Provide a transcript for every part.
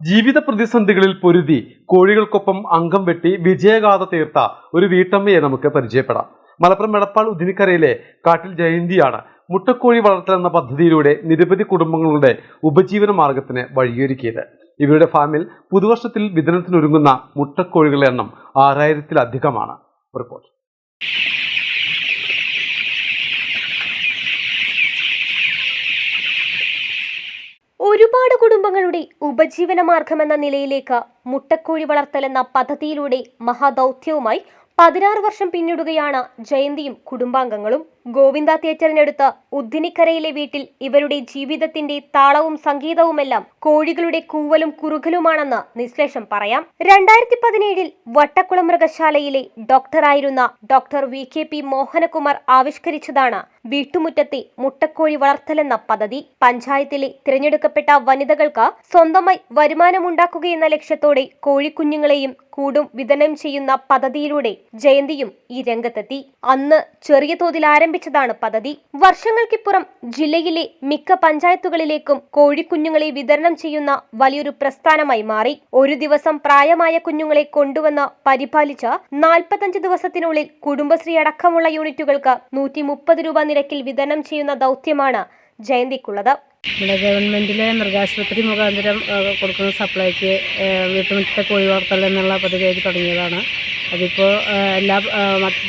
ജീവിത പ്രതിസന്ധികളിൽ പൊരുതി കോഴികൾക്കൊപ്പം അംഗം വെട്ടി വിജയഗാഥ തീർത്ത ഒരു വീട്ടമ്മയെ നമുക്ക് പരിചയപ്പെടാം. മലപ്പുറം എടപ്പാൾ ഉദിനിക്കരയിലെ കാട്ടിൽ ജയന്തിയാണ് മുട്ടക്കോഴി വളർത്തൽ എന്ന പദ്ധതിയിലൂടെ നിരവധി കുടുംബങ്ങളുടെ ഉപജീവന മാർഗത്തിന് വഴിയൊരുക്കിയത്. ഇവരുടെ ഫാമിൽ പുതുവർഷത്തിൽ വിതരണത്തിനൊരുങ്ങുന്ന മുട്ടക്കോഴികളുടെ എണ്ണം ആറായിരത്തിലധികമാണ്. റിപ്പോർട്ട്. കുടുംബങ്ങളുടെ ഉപജീവന മാർഗമെന്ന നിലയിലേക്ക് മുട്ടക്കോഴി വളർത്തൽ എന്ന പദ്ധതിയിലൂടെ മഹാദൗത്യവുമായി പതിനാറ് വർഷം പിന്നിടുകയാണ് ജയന്തിയും കുടുംബാംഗങ്ങളും. ഗോവിന്ദ തിയേറ്ററിനടുത്ത് ഉദ്ദിനിക്കരയിലെ വീട്ടിൽ ഇവരുടെ ജീവിതത്തിന്റെ താളവും സംഗീതവുമെല്ലാം കോഴികളുടെ കൂവലും കുറുകലുമാണെന്ന് നിശ്ലേഷം പറയാം. രണ്ടായിരത്തി പതിനേഴിൽ വട്ടക്കുളം മൃഗശാലയിലെ ഡോക്ടറായിരുന്ന doctor V K P Mohanakumar ആവിഷ്കരിച്ചതാണ് വീട്ടുമുറ്റത്തെ മുട്ടക്കോഴി വളർത്തലെന്ന പദ്ധതി പഞ്ചായത്തിലെ തിരഞ്ഞെടുക്കപ്പെട്ട വനിതകൾക്ക് സ്വന്തമായി വരുമാനമുണ്ടാക്കുകയെന്ന ലക്ഷ്യത്തോടെ കോഴിക്കുഞ്ഞുങ്ങളെയും കൂടും വിതരണം ചെയ്യുന്ന പദ്ധതിയിലൂടെ ജയന്തിയും ഈ രംഗത്തെത്തി. അന്ന് ചെറിയ തോതിൽ ആരംഭിച്ചതാണ് പദ്ധതി. വർഷങ്ങൾക്കിപ്പുറം ജില്ലയിലെ മിക്ക പഞ്ചായത്തുകളിലേക്കും കോഴിക്കുഞ്ഞുങ്ങളെ വിതരണം ചെയ്യുന്ന വലിയൊരു പ്രസ്ഥാനമായി മാറി. ഒരു ദിവസം പ്രായമായ കുഞ്ഞുങ്ങളെ കൊണ്ടുവന്ന് പരിപാലിച്ച നാൽപ്പത്തഞ്ച് ദിവസത്തിനുള്ളിൽ കുടുംബശ്രീ അടക്കമുള്ള യൂണിറ്റുകൾക്ക് നൂറ്റി രൂപ നിരക്കിൽ വിതരണം ചെയ്യുന്ന ദൗത്യമാണ് ജയന്തിക്കുള്ളത്. നമ്മുടെ ഗവൺമെന്റിലെ മൃഗാശുപത്രി മുഖാന്തരം കൊടുക്കുന്ന സപ്ലൈക്ക് വീട്ടുമുറ്റത്തെ കോഴി വളർത്തൽ എന്നുള്ള പദ്ധതി തുടങ്ങിയതാണ്. അതിപ്പോൾ എല്ലാ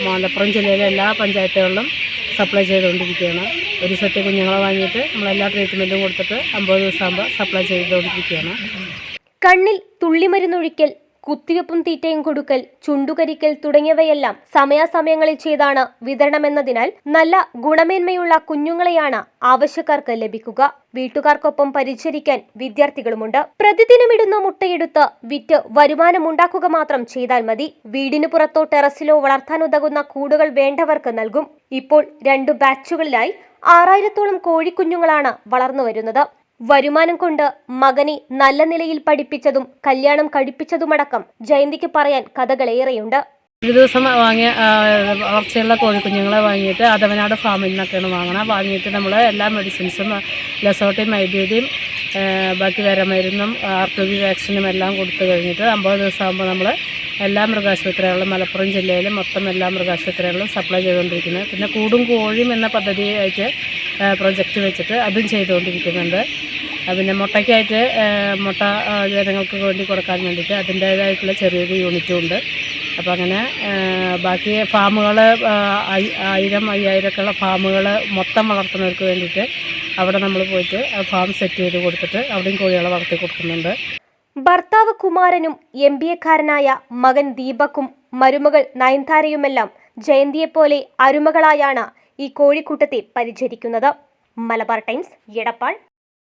മലപ്പുറം ജില്ലയിലെ എല്ലാ പഞ്ചായത്തുകളിലും സപ്ലൈ ചെയ്തുകൊണ്ടിരിക്കുകയാണ്. ഒരു സെറ്റ് കുഞ്ഞുങ്ങളെ വാങ്ങിയിട്ട് നമ്മളെല്ലാ ട്രീറ്റ്മെന്റും കൊടുത്തിട്ട് അമ്പത് ദിവസം ആകുമ്പോൾ സപ്ലൈ ചെയ്തുകൊണ്ടിരിക്കുകയാണ്. കണ്ണിൽ തുള്ളിമരുന്നൊഴിക്കൽ കുത്തിവെപ്പും തീറ്റയും കൊടുക്കൽ ചുണ്ടുകരിക്കൽ തുടങ്ങിയവയെല്ലാം സമയാസമയങ്ങളിൽ ചെയ്താണ് വിതരണമെന്നതിനാൽ നല്ല ഗുണമേന്മയുള്ള കുഞ്ഞുങ്ങളെയാണ് ആവശ്യക്കാർക്ക് ലഭിക്കുക. വീട്ടുകാർക്കൊപ്പം പരിചരിക്കാൻ വിദ്യാർത്ഥികളുമുണ്ട്. പ്രതിദിനമിടുന്ന മുട്ടയെടുത്ത് വിറ്റ് വരുമാനമുണ്ടാക്കുക മാത്രം ചെയ്താൽ മതി. വീടിന് പുറത്തോ ടെറസിലോ വളർത്താനുതകുന്ന കൂടുകൾ വേണ്ടവർക്ക് നൽകും. ഇപ്പോൾ രണ്ടു ബാച്ചുകളിലായി ആറായിരത്തോളം കോഴിക്കുഞ്ഞുങ്ങളാണ് വളർന്നു വരുന്നത് വരുമാനം കൊണ്ട് മകനെ നല്ല നിലയിൽ പഠിപ്പിച്ചതും കല്യാണം കഴിപ്പിച്ചതുമടക്കം ജയന്തിക്ക് പറയാൻ കഥകളേറെയുണ്ട്. ഒരു ദിവസം വാങ്ങിയ വളർച്ചയുള്ള കോഴിക്കുഞ്ഞുങ്ങളെ വാങ്ങിയിട്ട് അതവനാട് ഫാമിൽ നിന്നൊക്കെയാണ് വാങ്ങണം വാങ്ങിയിട്ട് നമ്മൾ എല്ലാ മെഡിസിൻസും ലസോട്ടയും വൈദ്യുതിയും ബാക്കി വരമരുന്നും ആർ ടു വാക്സിനും എല്ലാം കൊടുത്തു കഴിഞ്ഞിട്ട് അമ്പത് ദിവസം ആകുമ്പോൾ നമ്മൾ എല്ലാ മൃഗാശുപത്രികളിലും മലപ്പുറം ജില്ലയിലും മൊത്തം എല്ലാ മൃഗാശുപത്രികളിലും സപ്ലൈ ചെയ്തുകൊണ്ടിരിക്കുന്നത്. പിന്നെ കൂടും കോഴിയും എന്ന പദ്ധതിയായിട്ട് പ്രൊജക്റ്റ് വെച്ചിട്ട് അതും ചെയ്തുകൊണ്ടിരിക്കുന്നുണ്ട്. പിന്നെ മുട്ടയ്ക്കായിട്ട് മുട്ട ജനങ്ങൾക്ക് വേണ്ടി കൊടുക്കാൻ വേണ്ടിയിട്ട് അതിന്റേതായിട്ടുള്ള ചെറിയൊരു യൂണിറ്റും ഉണ്ട്. അപ്പോൾ അങ്ങനെ ബാക്കി ഫാമുകൾ ആയിരം അയ്യായിരമൊക്കെയുള്ള ഫാമുകൾ മൊത്തം വളർത്തുന്നവർക്ക് വേണ്ടിയിട്ട് അവിടെ നമ്മൾ പോയിട്ട് ഫാം സെറ്റ് ചെയ്ത് കൊടുത്തിട്ട് അവിടെയും കോഴികളെ വളർത്തി കൊടുക്കുന്നുണ്ട്. ഭർത്താവ് കുമാരനും എം ബി എക്കാരനായ മകൻ ദീപക്കും മരുമകൾ നയൻതാരയുമെല്ലാം ജയന്തിയെപ്പോലെ അരുമകളായാണ് ഈ കോഴിക്കൂട്ടത്തെ പരിചരിക്കുന്നത്. മലബാർ ടൈംസ് എടപ്പാൾ